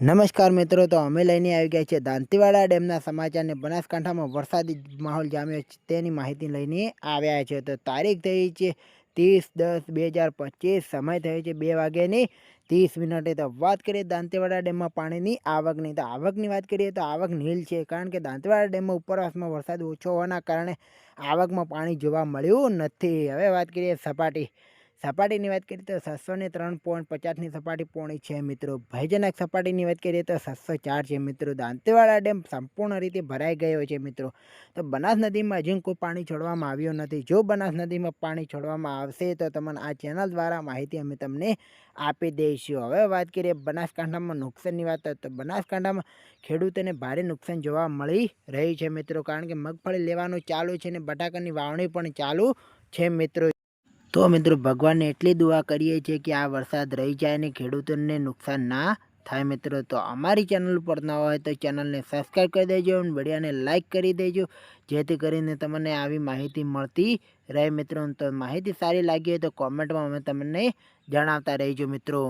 નમસ્કાર મિત્રો, તો અમે લઈને આવી ગયા છીએ દાંતીવાડા ડેમના સમાચારને બનાસકાંઠામાં વરસાદી માહોલ જામ્યો છે, તેની માહિતી લઈને આવ્યા છે તો તારીખ થઈ છે ત્રીસ દસ બે હજાર પચીસ, સમય થયો છે બે વાગ્યાની ત્રીસ મિનિટે. તો વાત કરીએ દાંતીવાડા ડેમમાં પાણીની આવકની. તો આવકની વાત કરીએ તો આવક નીલ છે, કારણ કે દાંતીવાડા ડેમમાં ઉપરવાસમાં વરસાદ ઓછો હોવાના કારણે આવકમાં પાણી જોવા મળ્યું નથી. હવે વાત કરીએ સપાટી સપાટીની વાત કરીએ તો સાતસો ને ત્રણ પોઈન્ટ પચાસની સપાટી પોણી છે મિત્રો. ભયજનક સપાટીની વાત કરીએ તો સાતસો ચાર છે મિત્રો. દાંતેવાડા ડેમ સંપૂર્ણ રીતે ભરાઈ ગયો છે મિત્રો. તો બનાસ નદીમાં હજુ કોઈ પાણી છોડવામાં આવ્યું નથી. જો બનાસ નદીમાં પાણી છોડવામાં આવશે તો તમને આ ચેનલ દ્વારા માહિતી અમે તમને આપી દઈશું. હવે વાત કરીએ બનાસકાંઠામાં નુકસાનની વાત તો બનાસકાંઠામાં ખેડૂતોને ભારે નુકસાન જોવા મળી રહી છે મિત્રો. કારણ કે મગફળી લેવાનું ચાલુ છે અને બટાકાની વાવણી પણ ચાલુ છે મિત્રો. તો મિત્રો, ભગવાનને એટલી દુઆ કરીએ છીએ કે આ વરસાદ રહી જાય અને ખેડૂતોને નુકસાન ના થાય મિત્રો. તો અમારી ચેનલ પર ના હોય તો ચેનલને સબસ્ક્રાઈબ કરી દેજો અને વિડીયોને લાઇક કરી દેજો, જેથી કરીને તમને આવી માહિતી મળતી રહે મિત્રો. તો માહિતી સારી લાગી હોય તો કોમેન્ટમાં અમે તમને જણાવતા રહીજો મિત્રો.